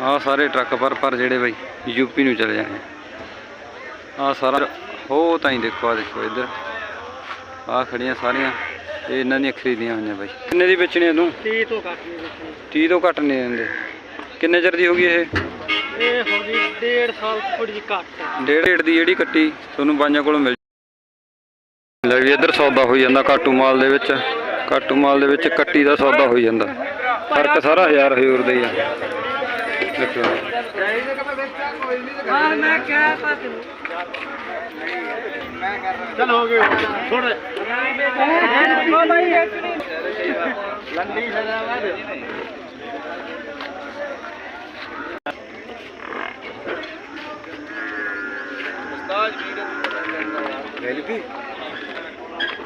ਆਹ ਸਾਰੇ ਟਰੱਕ ਪਰ ਪਰ ਜਿਹੜੇ ਬਈ ਯੂਪੀ ਨੂੰ ਚਲੇ ਜਾਣੇ ਆਹ ਸਾਰਾ ਹੋ ਤਾਂ ਹੀ ਦੇਖੋ ਆ ਦੇਖੋ ਇੱਧਰ। ਆਹ ਖੜੀਆਂ ਸਾਰੀਆਂ ਇਹ ਇਹਨਾਂ ਦੀਆਂ ਖਰੀਦੀਆਂ ਹੋਈਆਂ ਬਈ। ਕਿੰਨੇ ਦੀ ਵੇਚਣੀ ਤੂੰ? 30 ਤੋਂ ਘੱਟ ਨਹੀਂ ਦਿੱਤੀ 30 ਤੋਂ ਘੱਟ ਨਹੀਂ ਦਿੰਦੇ। ਕਿੰਨੇ ਚਿਰ ਦੀ ਹੋ ਗਈ ਇਹ? ਇਹ ਹੋ ਗਈ 1.5 ਸਾਲ ਥੋੜੀ ਜਿਹੀ ਘੱਟ ਹੈ। ਡੇਢ ਰੇਟ ਦੀ ਜਿਹੜੀ ਕੱਟੀ ਤੁਹਾਨੂੰ ਬਾਈਆਂ ਕੋਲੋਂ ਮਿਲ ਲੈ ਵੀ ਇੱਧਰ ਸੌਦਾ ਹੋਈ ਜਾਂਦਾ ਕਾਟੂ ਮਾਲ ਦੇ ਵਿੱਚ। ਕਾਟੂ ਮਾਲ ਦੇ ਵਿੱਚ ਕੱਟੀ ਦਾ ਸੌਦਾ ਹੋਈ ਜਾਂਦਾ। ਫ਼ਰਕ ਸਾਰਾ ਹਜ਼ਾਰ ਹਜ਼ੂਰ ਦਾ ਹੀ ਆ। ਦੇਖੋ ਹਾਂ ਮੈਂ ਕਹਿ ਤਾ ਤੈਨੂੰ। ਚਲ ਹੋ ਗਏ ਛੋੜ। ਲੰਡੀ ਸਜਾਵਾ ਦੇ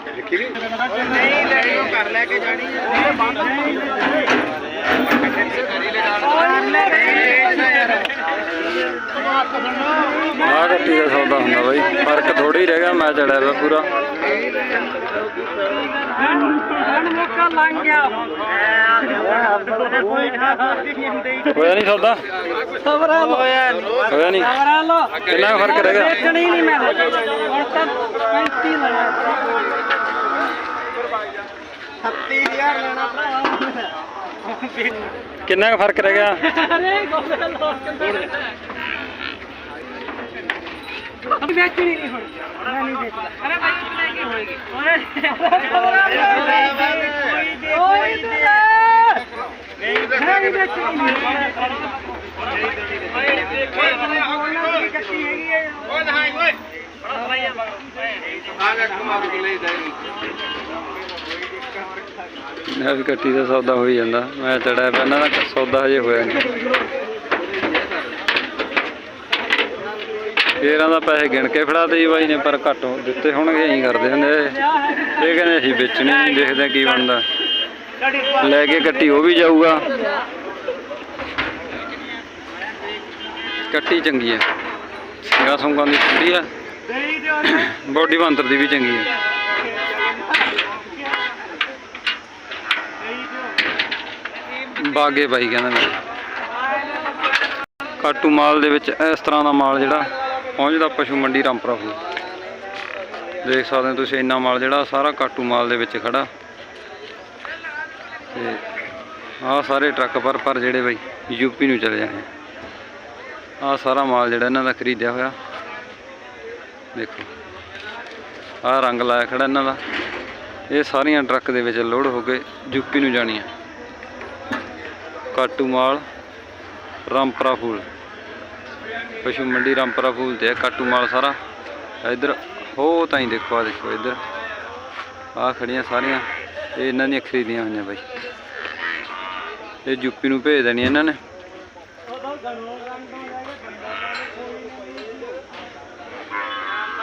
ਨਹੀਂ। ਲੈਣੀ ਉਹ ਕਰ ਲੈ ਕੇ ਜਾਣੀ ਹੈ। ਆਹ ਕੱਟੀ ਦਾ ਸੌਦਾ ਹੁੰਦਾ ਬਾਈ। ਫ਼ਰਕ ਥੋੜੀ ਰਹਿ ਗਿਆ, ਮੈਂ ਚੜਿਆ ਵਾ ਪੂਰਾ। ਮੌਕਾ ਲੰਘ ਹੋਇਆ ਨਹੀਂ ਸੌਦਾ? ਸਬਰ ਹੋਇਆ ਹੋਇਆ ਨਹੀਂ। ਸਬਰ ਲੋ ਕਿੰਨਾ ਕੁ ਫ਼ਰਕ ਰਹਿ ਗਿਆ? ਵੇਚਣੀ ਨਹੀਂ ਮੈਂ ਹੁਣ ਤਾਂ 35 ਲੈਣਾ 30000 ਲੈਣਾ ਭਰਾ ਕਿੰਨਾ ਕੁ ਫ਼ਰਕ ਰਹਿ ਗਿਆ? ਅਰੇ ਗੋਲੇ ਲੋਕ ਵੇਚਣੀ ਨਹੀਂ ਹੁਣ ਮੈਂ ਨਹੀਂ ਵੇਚਦਾ ਅਰੇ ਭਾਈ ਲੈ ਕੇ ਹੋਏਗੀ ਓਏ ਨਹੀਂ ਵੇਚਣੀ ਨਹੀਂ ਦੇਖੋ ਦੀ ਕੱਟੀ ਹੈਗੀ ਹੈ ਓਏ ਨਹਾਈ ਓਏ ਇਹ ਵੀ ਕੱਟੀ ਦਾ ਸੌਦਾ ਹੋਈ ਜਾਂਦਾ ਮੈਂ ਚੜਿਆ ਦਾ ਸੌਦਾ ਹਜੇ ਹੋਇਆ ਨਹੀਂ ਫੇਰਾਂ ਦਾ ਪੈਸੇ ਗਿਣ ਕੇ ਫੜਾਤੇ ਬਾਈ ਨੇ, ਪਰ ਘੱਟ ਦਿੱਤੇ ਹੋਣਗੇ, ਐਂ ਕਰਦੇ ਹੁੰਦੇ ਇਹ ਕਹਿੰਦੇ ਅਸੀਂ ਵੇਚਣੀ ਨਹੀਂ, ਦੇਖਦੇ ਕੀ ਬਣਦਾ। ਲੈ ਕੇ ਕੱਟੀ ਉਹ ਵੀ ਜਾਊਗਾ। ਕੱਟੀ ਚੰਗੀ ਹੈ ਸਿੰਘਾਂ ਸੁੰਗਾਂ ਦੀ ਠੰਡੀ ਹੈ ਬੋਡੀ ਬੰਤਰ ਦੀ ਵੀ ਚੰਗੀ ਹੈ ਬਾਗੇ ਬਾਈ ਕਹਿੰਦਾ ਮੈਂ ਕਾਟੂ ਮਾਲ ਦੇ ਵਿੱਚ ਇਸ ਤਰ੍ਹਾਂ ਦਾ ਮਾਲ ਜਿਹੜਾ ਪਹੁੰਚਦਾ ਪਸ਼ੂ ਮੰਡੀ ਰਾਮਪੁਰਾ ਫੂ ਦੇਖ ਸਕਦੇ ਹੋ ਤੁਸੀਂ ਇੰਨਾ ਮਾਲ ਜਿਹੜਾ, ਸਾਰਾ ਕਾਟੂ ਮਾਲ ਦੇ ਵਿੱਚ ਖੜਾ। ਤੇ ਆਹ ਸਾਰੇ ਟਰੱਕ ਪਰ ਪਰ ਜਿਹੜੇ ਬਾਈ ਯੂਪੀ ਨੂੰ ਚਲੇ ਜਾਣੇ ਆਹ ਸਾਰਾ ਮਾਲ ਜਿਹੜਾ ਇਹਨਾਂ ਦਾ ਖਰੀਦਿਆ ਹੋਇਆ। ਦੇਖੋ, ਆਹ ਰੰਗ ਲਾਇਆ ਖੜਾ ਇਹਨਾਂ ਦਾ। ਇਹ ਸਾਰੀਆਂ ਟਰੱਕ ਦੇ ਵਿੱਚ ਲੋਡ ਹੋ ਕੇ ਯੂਪੀ ਨੂੰ ਜਾਣੀਆਂ ਕਾਟੂ ਮਾਲ ਰਾਮਪਰਾ ਫੂਲ ਪਸ਼ੂ ਮੰਡੀ ਰਾਮਪਰਾ ਫੂਲ ਤੇ ਹੈ ਕਾਟੂ ਮਾਲ ਸਾਰਾ। ਇੱਧਰ, ਹੋ ਤਾਂ ਹੀ ਦੇਖੋ ਆ ਦੇਖੋ ਇੱਧਰ। ਆਹ ਖੜੀਆਂ ਸਾਰੀਆਂ, ਇਹ ਇਹਨਾਂ ਦੀਆਂ ਖਰੀਦੀਆਂ ਹੋਈਆਂ ਬਾਈ। ਇਹ ਯੂਪੀ ਨੂੰ ਭੇਜ ਦੇਣੀ ਇਹਨਾਂ ਨੇ।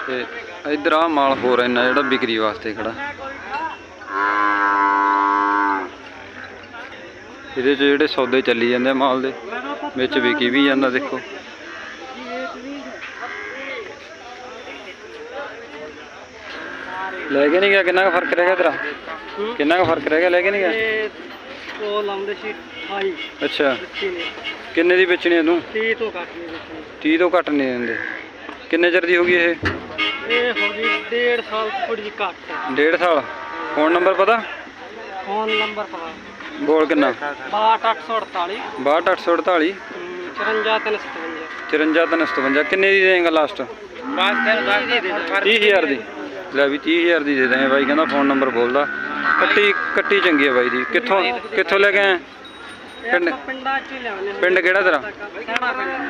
ਤੇ ਇੱਧਰ ਆ ਮਾਲ ਹੋਰ ਇੰਨਾ ਜਿਹੜਾ ਵਿਕਰੀ ਵਾਸਤੇ ਖੜਾ। ਇਹਦੇ 'ਚ ਜਿਹੜੇ ਸੌਦੇ ਚੱਲੀ ਜਾਂਦੇ ਆ ਮਾਲ ਦੇ, ਵਿੱਚ ਵਿਕੀ ਵੀ ਜਾਂਦਾ, ਦੇਖੋ। ਲੈ ਕੇ ਨਹੀਂ ਗਿਆ ਕਿੰਨਾ ਕੁ ਫ਼ਰਕ ਰਹਿ ਗਿਆ ਤੇਰਾ? ਕਿੰਨਾ ਕੁ ਫ਼ਰਕ ਰਹਿ ਗਿਆ ਲੈ ਕੇ ਨਹੀਂ ਗਿਆ? ਇਹ ਉਹ ਲਾਉਂਦੇ ਸੀ 28 ਅੱਛਾ। ਕਿੰਨੇ ਦੀ ਵੇਚਣੀ ਤੂੰ 30 ਤੋਂ ਘੱਟ ਨਹੀਂ ਦਿੱਤੀ 30 ਤੋਂ ਘੱਟ ਨਹੀਂ ਦਿੰਦੇ। ਕਿੰਨੇ ਚਿਰ ਦੀ ਹੋ ਗਈ ਇਹ? ਇਹ ਹੋ ਗਈ 1.5 ਸਾਲ ਥੋੜੀ ਜਿਹੀ ਘੱਟ। ਹੈ ਡੇਢ ਸਾਲ। ਫੋਨ ਨੰਬਰ ਪਤਾ? ਫੋਨ ਨੰਬਰ ਪਤਾ। ਬੋਲ ਕਿੰਨਾ? 62848 62848 54 54 ਕਿੰਨੇ ਦੀ ਦੇਂਗਾ ਲਾਸਟ ਬਸ ਤੈਨੂੰ ਦੱਸ ਦੇ ਦੇ 30000 ਦੀ। ਲੈ ਵੀ 30000 ਦੀ ਦੇ ਦਾਂਗੇ ਬਾਈ ਕਹਿੰਦਾ ਫੋਨ ਨੰਬਰ ਬੋਲਦਾ ਕੱਟੀ ਕੱਟੀ ਚੰਗੀ ਹੈ ਬਾਈ ਦੀ। ਕਿੱਥੋਂ ਕਿੱਥੋਂ ਲੈ ਕੇ ਆਏ ਪਿੰਡ ਪਿੰਡਾਂ ਚ ਹੀ ਲਿਆਉਣੇ ਪਿੰਡ ਕਿਹੜਾ ਤੇਰਾ?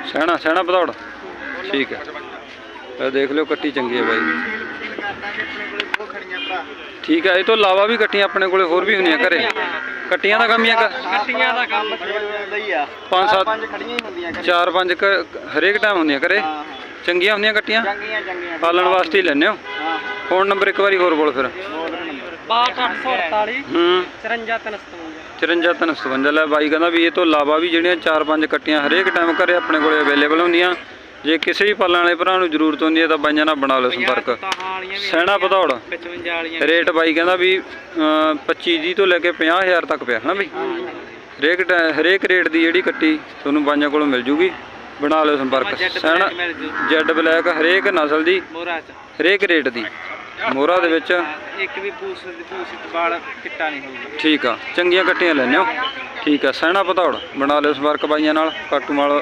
ਸਹਿਣਾ ਸਹਿਣਾ ਭਦੌੜ। ਠੀਕ ਹੈ ਇਹ ਦੇਖ ਲਿਓ ਕੱਟੀ ਚੰਗੀ ਹੈ ਬਾਈ ਠੀਕ ਹੈ ਇਹ ਤੋਂ ਇਲਾਵਾ ਵੀ ਕੱਟੀਆਂ ਆਪਣੇ ਕੋਲੇ ਹੋਰ ਵੀ ਹੁੰਦੀਆਂ ਘਰੇ। ਕੱਟੀਆਂ ਦਾ ਕੰਮ ਹੀ ਆ ਗੱਟੀਆਂ ਦਾ ਕੰਮ। ਲਈ ਆ ਪੰਜ ਸੱਤ ਖੜੀਆਂ ਹੀ ਹੁੰਦੀਆਂ ਚਾਰ ਪੰਜ ਹਰੇਕ ਟਾਈਮ ਹੁੰਦੀਆਂ ਘਰੇ। ਚੰਗੀਆਂ ਹੁੰਦੀਆਂ ਕੱਟੀਆਂ? ਚੰਗੀਆਂ ਚੰਗੀਆਂ। ਪਾਲਣ ਵਾਸਤੇ ਹੀ ਲੈਂਦੇ ਹੋ ਹਾਂ? ਫੋਨ ਨੰਬਰ ਇੱਕ ਵਾਰੀ ਹੋਰ ਬੋਲ ਫਿਰ। 62848 ਹੂੰ। 54 54 357 ਲੈ ਬਾਈ ਕਹਿੰਦਾ ਵੀ ਇਹ ਤੋਂ ਇਲਾਵਾ ਵੀ ਜਿਹੜੀਆਂ ਚਾਰ ਪੰਜ ਕੱਟੀਆਂ ਹਰੇਕ ਟਾਈਮ ਘਰੇ ਆਪਣੇ ਕੋਲੇ ਅਵੇਲੇਬਲ ਹੁੰਦੀਆਂ। ਜੇ ਕਿਸੇ ਵੀ ਪਾਲਣ ਵਾਲੇ ਭਰਾ ਨੂੰ ਜ਼ਰੂਰਤ ਹੁੰਦੀ ਹੈ ਤਾਂ ਬਾਈਆਂ ਨਾਲ ਬਣਾ ਲਓ ਸੰਪਰਕ। ਸੈਣਾ ਭਦੌੜ। 55 ਵਾਲੀਆਂ ਰੇਟ ਬਾਈ ਕਹਿੰਦਾ ਵੀ ਅਮ, 25 ਦੀ ਤੋਂ ਲੈ ਕੇ 50000 ਤੱਕ ਪਿਆ ਹਨਾ ਬਈ? ਹਰੇਕ ਹਰੇਕ ਰੇਟ ਦੀ ਜਿਹੜੀ ਕੱਟੀ ਤੁਹਾਨੂੰ ਬਾਈਆਂ ਕੋਲੋਂ ਮਿਲ ਜੂਗੀ। ਬਣਾ ਲਿਓ ਸੰਪਰਕ। ਸੈਣ ਜੈਡ ਬਲੈਕ ਹਰੇਕ ਨਸਲ ਦੀ ਹਰੇਕ ਰੇਟ ਦੀ। ਮੋਹਰਾ ਦੇ ਵਿੱਚ? ਇੱਕ ਵੀ ਪੂਸ ਪੂਸ ਵਾਲ ਚਿੱਟਾ ਨਹੀਂ ਹੋਊਗਾ। ਠੀਕ ਆ ਚੰਗੀਆਂ ਕੱਟੀਆਂ ਲੈਣੇ ਹੋ? ਠੀਕ ਆ ਸੈਣਾ ਪਧੌੜ ਬਣਾ ਲਿਓ ਸੰਪਰਕ ਬਾਈਆਂ ਨਾਲ ਕਾਟੂਮਾਲ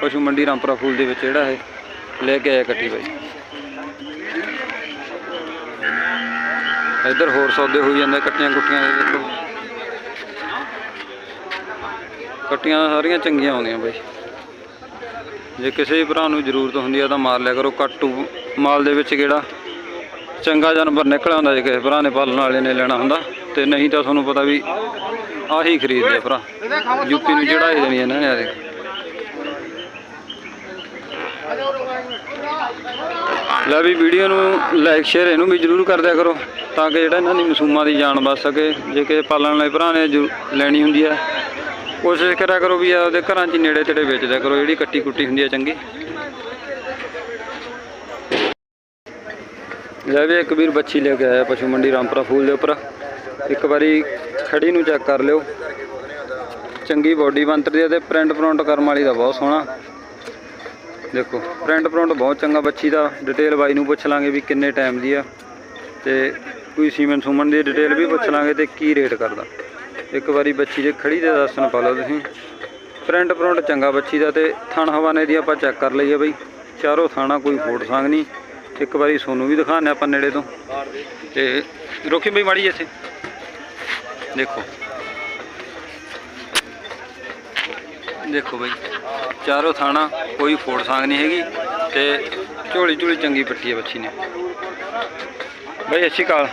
ਪਸ਼ੂ ਮੰਡੀ ਰਾਮਪੁਰਾ ਫੂਲ ਦੇ ਵਿੱਚ ਜਿਹੜਾ ਇਹ ਲੈ ਕੇ ਆਇਆ ਕੱਟੀ ਬਾਈ। ਇੱਧਰ ਹੋਰ ਸੌਦੇ ਹੋਈ ਜਾਂਦੇ ਕੱਟੀਆਂ ਕੁੱਟੀਆਂ ਦੇ ਦੇਖੋ ਕੱਟੀਆਂ ਸਾਰੀਆਂ ਚੰਗੀਆਂ ਆਉਂਦੀਆਂ ਬਾਈ। ਜੇ ਕਿਸੇ ਵੀ ਭਰਾ ਨੂੰ ਜ਼ਰੂਰਤ ਹੁੰਦੀ ਆ ਤਾਂ ਮਾਰ ਲਿਆ ਕਰੋ ਕੱਟੂ ਮਾਲ ਦੇ ਵਿੱਚ ਕਿਹੜਾ? ਚੰਗਾ ਜਾਨਵਰ ਨਿਕਲਿਆ ਹੁੰਦਾ ਜੇ ਕਿਸੇ ਭਰਾ ਨੇ ਪਾਲਣ ਵਾਲੇ ਨੇ ਲੈਣਾ ਹੁੰਦਾ, ਤੇ ਨਹੀਂ ਤਾਂ ਤੁਹਾਨੂੰ ਪਤਾ ਵੀ ਆਹੀ ਖਰੀਦਦੇ ਆ ਭਰਾ। ਯੂਪੀ ਨੂੰ ਚੜਾਈ ਦੇਣੀ ਇਹਨਾਂ ਨੇ ਆ ਦੇਖ। ਲੈ ਵੀ ਵੀਡੀਓ ਨੂੰ ਲਾਈਕ ਸ਼ੇਅਰ ਇਹਨੂੰ ਵੀ ਜਰੂਰ ਕਰ ਦਿਆ ਕਰੋ, ਤਾਂ ਕਿ ਜਿਹੜਾ ਇਹਨਾਂ ਦੀ ਮਸੂਮਾਂ ਦੀ ਜਾਨ ਬਚ ਸਕੇ। ਜੇ ਕਿਸੇ ਪਾਲਣ ਵਾਲੇ ਭਰਾ ਨੇ ਜ਼ਰੂ- ਲੈਣੀ ਹੁੰਦੀ ਆ, ਕੋਸ਼ਿਸ਼ ਕਰਿਆ ਕਰੋ ਵੀ ਆਪਦੇ ਘਰਾਂ 'ਚ ਨੇੜੇ ਤੇੜੇ ਵੇਚ ਦਿਆ ਕਰੋ, ਜਿਹੜੀ ਕੱਟੀ ਕੁੱਟੀ ਹੁੰਦੀ ਆ ਚੰਗੀ। ਲੈ ਵੀ ਇੱਕ ਵੀਰ ਬੱਚੀ ਲੈ ਕੇ ਆਇਆ ਪਸ਼ੂ ਮੰਡੀ ਰਾਮਪੁਰਾ ਫੂਲ ਦੇ ਉੱਪਰ। ਇੱਕ ਵਾਰੀ ਖੜੀ ਨੂੰ ਚੈੱਕ ਕਰ ਲਿਓ। ਚੰਗੀ ਬੋਡੀ ਬੰਤਰ ਦੀ ਆ ਤੇ ਪ੍ਰਿੰਟ ਪ੍ਰਿੰਟ ਕਰਮ ਵਾਲੀ ਦਾ ਬਹੁਤ ਸੋਹਣਾ। ਦੇਖੋ, ਪ੍ਰਿੰਟ ਪ੍ਰਿੰਟ ਬਹੁਤ ਚੰਗਾ ਬੱਚੀ ਦਾ। ਡਿਟੇਲ ਬਾਈ ਨੂੰ ਪੁੱਛ ਲਾਂਗੇ ਵੀ ਕਿੰਨੇ ਟਾਈਮ ਦੀ ਆ। ਤੇ ਕੋਈ ਸੀਮਨ ਸੁਮਨ ਦੀ ਡਿਟੇਲ ਵੀ ਪੁੱਛ ਲਾਂਗੇ ਤੇ ਕੀ ਰੇਟ ਕਰਦਾ। ਇੱਕ ਵਾਰੀ ਬੱਚੀ ਦੇ ਖੜੀ ਦੇ ਦਰਸ਼ਨ ਪਾ ਲਓ ਤੁਸੀਂ। ਪ੍ਰਿੰਟ ਪ੍ਰਿੰਟ ਚੰਗਾ ਬੱਚੀ ਦਾ ਤੇ ਥਣ ਹਵਾਨੇ ਦੀ ਆਪਾਂ ਚੈੱਕ ਕਰ ਲਈਏ ਬਈ। ਚਾਰੋਂ ਥਾਣਾ ਕੋਈ ਫੋਟ ਸੰਗ ਨਹੀਂ। ਇੱਕ ਵਾਰੀ ਸੋਨੂੰ ਵੀ ਦਿਖਾਣੇ ਆਪਾਂ ਨੇੜੇ ਤੋਂ। ਤੇ ਰੋਕੀ ਬਈ ਮਾੜੀ ਜਿਹੀ ਇੱਥੇ। ਦੇਖੋ। ਦੇਖੋ ਬਈ ਚਾਰੋਂ ਥਾਣਾ ਕੋਈ ਫੋੜ ਸੰਗ ਨਹੀਂ ਹੈਗੀ ਤੇ ਝੋਲੀ ਝੋਲੀ ਚੰਗੀ ਪੱਟੀ ਹੈ ਬੱਚੀ ਨੇ। ਬਈ ਅੱਛੀ ਕਾਲ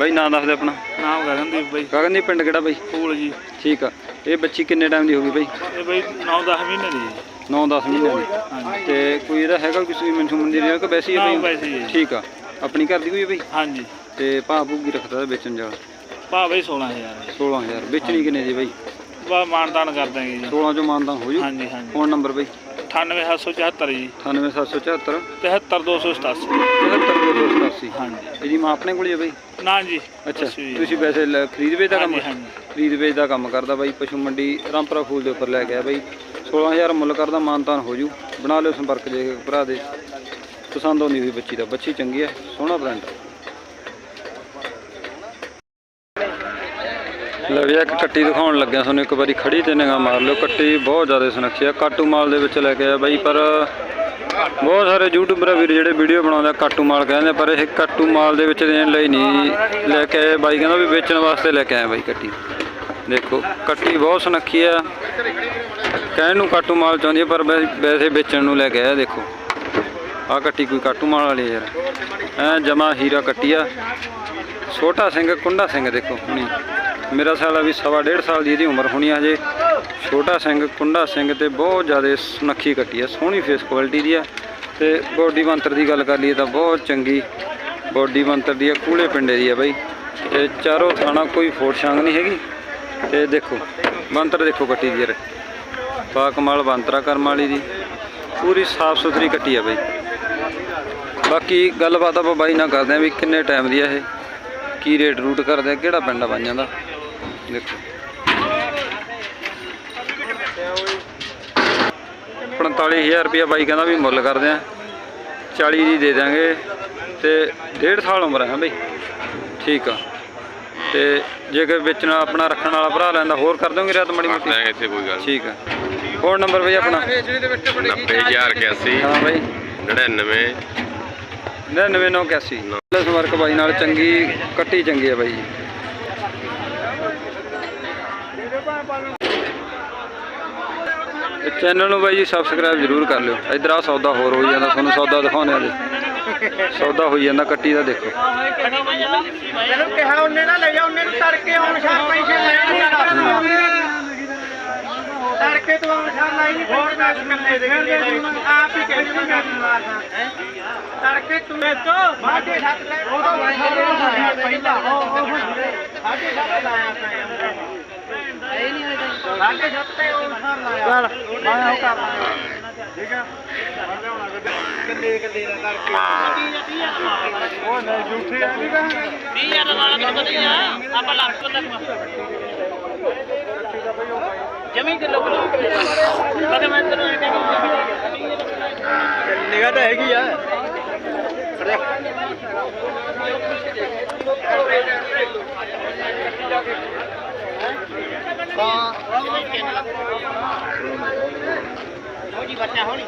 ਬਈ ਨਾਂ ਦੱਸ ਦੇ ਆਪਣਾ। ਨਾਮ ਗਗਨਦੀਪ ਬਈ। ਗਗਨ ਦੀ ਪਿੰਡ ਕਿਹੜਾ ਬਈ? ਫੂਲ ਜੀ। ਠੀਕ ਆ। ਇਹ ਬੱਚੀ ਕਿੰਨੇ ਟਾਈਮ ਦੀ ਹੋ ਗਈ ਬਈ? ਇਹ ਬਈ 9-10 ਮਹੀਨੇ ਦੀ। 9-10 ਮਹੀਨੇ ਦੀ ਤੇ ਕੋਈ ਇਹਦਾ ਹੈਗਾ ਕਿਸੇ ਮੈਨੂੰ ਮੰਦੀ ਰਿਹਾ ਕਿ ਵੈਸੇ ਹੀ ਨਾ ਹੈ ਬਈ ਵੈਸੇ ਹੀ ਹੈ। ਠੀਕ ਆ। ਆਪਣੀ ਘਰ ਦੀ ਕੋਈ ਹੈ ਬਈ? ਹਾਂਜੀ। ਤੇ ਭਾਅ ਭੂਗੀ ਰੱਖਦਾ ਵੇਚਣ ਜਾਲ ਭਾ ਬਈ 16000 16000 ਵੇਚਣੀ ਕਿੰਨੇ ਦੀ ਬਈ? ਬਾ ਮਾਨਦਾਨ ਕਰ ਦਾਂਗੇ ਜੀ। 16 ਚੋਂ ਮਾਨਦਾਨ ਹੋ ਜੂ। ਹਾਂਜੀ ਹਾਂਜੀ। ਫੋਨ ਨੰਬਰ ਬਈ? 98774 ਜੀ। 98774 73287 73287 ਹਾਂਜੀ। ਇਹਦੀ ਮਾਂ ਆਪਣੇ ਕੋਲ ਹੀ ਹੈ ਬਈ? ਨਾ ਜੀ। ਅੱਛਾ। ਤੁਸੀਂ ਵੈਸੇ ਲ- ਖਰੀਦ ਵੇਚ ਦਾ ਕੰਮ? ਹਾਂਜੀ ਹਾਂਜੀ। ਖਰੀਦ ਵੇਚ ਦਾ ਕੰਮ ਕਰਦਾ ਬਾਈ, ਪਸ਼ੂ ਮੰਡੀ ਰਾਮਪੁਰਾ ਫੂਲ ਦੇ ਉੱਪਰ ਲੈ ਕੇ ਆ ਬਾਈ। 16000 ਮੁੱਲ ਕਰਦਾ ਮਾਨਤਾਨ ਹੋ ਜੂ। ਬਣਾ ਲਿਓ ਸੰਪਰਕ ਜੇ ਭਰਾ ਦੇ। ਪਸੰਦ ਆਉਂਦੀ ਹੋਈ ਬੱਚੀ ਦਾ, ਬੱਚੀ ਚੰਗੀ ਹੈ, ਸੋਹਣਾ ਪ੍ਰਿੰਟ ਲੈ ਵੀ ਇੱਕ ਕੱਟੀ ਦਿਖਾਉਣ ਲੱਗਿਆ, ਤੁਹਾਨੂੰ ਇੱਕ ਵਾਰੀ ਖੜੀ ਤੇ ਨਿਗਾਹ ਮਾਰ ਲਿਓ। ਕੱਟੀ ਬਹੁਤ ਜ਼ਿਆਦਾ ਸੁਨੱਖੀ ਆ, ਕਾਟੂ ਮਾਲ ਦੇ ਵਿੱਚ ਲੈ ਕੇ ਆਇਆ ਬਾਈ, ਪਰ ਬਹੁਤ ਸਾਰੇ ਯੂਟਿਊਬਰ ਵੀਰ ਜਿਹੜੇ ਵੀਡੀਓ ਬਣਾਉਂਦੇ ਆ, ਕਾਟੂ ਮਾਲ ਕਹਿੰਦੇ, ਪਰ ਇਹ ਕਾਟੂ ਮਾਲ ਦੇ ਵਿੱਚ ਦੇਣ ਲਈ ਨਹੀਂ ਲੈ ਕੇ ਆਏ। ਬਾਈ ਕਹਿੰਦਾ ਵੀ ਵੇਚਣ ਵਾਸਤੇ ਲੈ ਕੇ ਆਏ ਬਾਈ ਕੱਟੀ। ਦੇਖੋ, ਕੱਟੀ ਬਹੁਤ ਸੁਨੱਖੀ ਆ। ਕਹਿਣ ਨੂੰ ਕਾਟੂ ਮਾਲ ਚਾਹੁੰਦੀ ਪਰ ਵੈ- ਵੈਸੇ ਵੇਚਣ ਨੂੰ ਲੈ ਕੇ ਆਇਆ, ਦੇਖੋ। ਆ ਕੱਟੀ ਕੋਈ ਕਾਟੂ ਮਾਲ ਵਾਲੀ ਯਾਰ। ਐ ਜਮਾ ਹੀਰਾ ਕੱਟੀ ਆ। ਛੋਟਾ ਸਿੰਘ, ਕੁੰਡਾ ਸਿੰਘ, ਦੇਖੋ, ਹੁਣੀ। ਮੇਰਾ ਸਾਲ ਆ ਵੀ ਸਵਾ ਡੇਢ ਸਾਲ ਦੀ ਇਹਦੀ ਉਮਰ ਹੋਣੀ ਆ ਹਜੇ। ਛੋਟਾ ਸਿੰਘ, ਕੁੰਡਾ ਸਿੰਘ ਤੇ ਬਹੁਤ ਜ਼ਿਆਦਾ ਸੁਨੱਖੀ ਕੱਟੀ ਆ। ਸੋਹਣੀ ਫੇਸ ਕੁਆਲਿਟੀ ਦੀ ਆ। ਤੇ ਬੋਡੀ ਬੰਤਰ ਦੀ ਗੱਲ ਕਰ ਲਈਏ ਤਾਂ ਬਹੁਤ ਚੰਗੀ ਬੋਡੀ ਬੰਤਰ ਦੀ ਆ। ਕੂਲੇ ਪਿੰਡੇ ਦੀ ਆ ਬਾਈ। ਤੇ ਚਾਰੋਂ ਥਾਣਾ ਕੋਈ ਫੋਟ ਛਾਂਗ ਨਹੀਂ ਹੈਗੀ। ਤੇ ਦੇਖੋ, ਬੰਤਰ ਦੇਖੋ ਕੱਟੀ ਦੀ ਯਾਰ। ਪਾ ਕਮਾਲ ਬੰਤਰਾ ਕਰਮ ਵਾਲੀ ਦੀ। ਪੂਰੀ ਸਾਫ਼ ਸੁਥਰੀ ਕੱਟੀ ਆ ਬਾਈ। ਬਾਕੀ ਗੱਲਬਾਤ ਆਪਾਂ ਬਾਈ ਨਾਲ ਕਰਦੇ ਆ ਵੀ ਕਿੰਨੇ ਟਾਈਮ ਦੀ ਆ ਇਹ? ਕੀ ਰੇਟ ਰੂਟ ਕਰਦੇ ਆ? ਕਿਹੜਾ ਪਿੰਡ ਆ ਬਾਈਆਂ ਦਾ? ਦੇਖੋ। 45000 ਰੁਪਇਆ ਬਾਈ ਕਹਿੰਦਾ ਵੀ ਮੁੱਲ ਕਰਦੇ ਆ। 40 ਦੀ ਦੇ ਦਾਂਗੇ ਤੇ ਡੇਢ ਸਾਲ ਉਮਰ ਹੈ ਬਈ। ਠੀਕ ਆ। ਤੇ ਜੇ ਕੋਈ ਵੇਚਣਾ ਆਪਣਾ ਰੱਖਣ ਵਾਲਾ ਭਰਾ ਲੈਂਦਾ ਹੋਰ ਕਰ ਦੋਗੇ ਰਾਤ ਮੜੀ ਮੋਟੀ? ਲੈ ਇੱਥੇ ਕੋਈ ਗੱਲ ਠੀਕ ਆ। ਫੋਨ ਨੰਬਰ ਬਈ ਆਪਣਾ? 90081 ਹਾਂ ਬਈ। 99 9981 ਲੈ ਸੰਪਰਕ ਬਾਈ ਨਾਲ ਚੰਗੀ ਕੱਟੀ ਚੰਗੀ ਆ ਬਾਈ ਚੈਨਲ ਨੂੰ ਬਾਈ ਜੀ ਸਬਸਕ੍ਰਾਈਬ ਜ਼ਰੂਰ ਕਰ ਲਿਓ। ਇਧਰ ਆ ਸੌਦਾ ਹੋਰ ਹੋਈ ਜਾਂਦਾ ਤੁਹਾਨੂੰ ਸੌਦਾ ਦਿਖਾਉਂਦੇ ਆ ਜੀ। ਸੌਦਾ ਹੋਈ ਜਾਂਦਾ ਕੱਟੀ ਦਾ ਦੇਖੋ। ਮੈਨੂੰ ਕਿਹਾ ਉਹਨੇ ਨਾ ਲੈ ਜਾ ਉਹਨੇ ਨੂੰ ਤੜਕੇ ਆਉਣ ਸ਼ਾਮ ਪੈਸੇ ਲੈਣੇ ਤੜਕੇ ਤੋਂ ਆਉਣ ਸ਼ਾਮ ਲਾਈ ਨਹੀਂ ਹੋਰ ਮੈਂ ਕੱਲੇ ਦੇ ਆਪ ਹੀ ਕਹਿੰਦੀ ਮੈਂ ਗੱਲ ਮਾਰਦਾ ਤੜਕੇ ਤੂੰ ਤੋਂ ਬਾਡੇ ਸੱਤ ਲੈ ਉਹ ਤਾਂ ਲਾਇਆ ਪਹਿਲਾਂ। ਬਾਡੇ ਸੱਤ ਲਾਇਆ ਬਾਡੇ ਸੱਤ ਤੇ ਉਹ ਸਾਰ ਲਾਇਆ। ਚੱਲ ਮੈਂ ਉਹ ਕਰ ਠੀਕ ਆ ਲਿਆਉਣਾ ਕਿੰਨੇ ਕਿੰਨੇ ਦਾ ਕਰਕੇ? ਉਹ ਨਹੀਂ ਝੂਠੇ ਆ ਨਹੀਂ ਕਹਿੰਦੇ 20000 ਦਾ ਨਾਲ ਤੁਹਾਨੂੰ ਪਤਾ ਹੀ ਆ। ਆਪਾਂ ਲੱਖ ਤੋਂ ਲੱਖ ਜਮੀ ਕਿਲੋ ਕਿਲੋ। ਬਗੇ ਮੈਂ ਤੈਨੂੰ ਐਂ ਕਹਿੰਦਾ ਨਿਗਾਹ ਤਾਂ ਹੈਗੀ ਆ। ਤਾਂ ਬਚਾ ਹੋਣੀ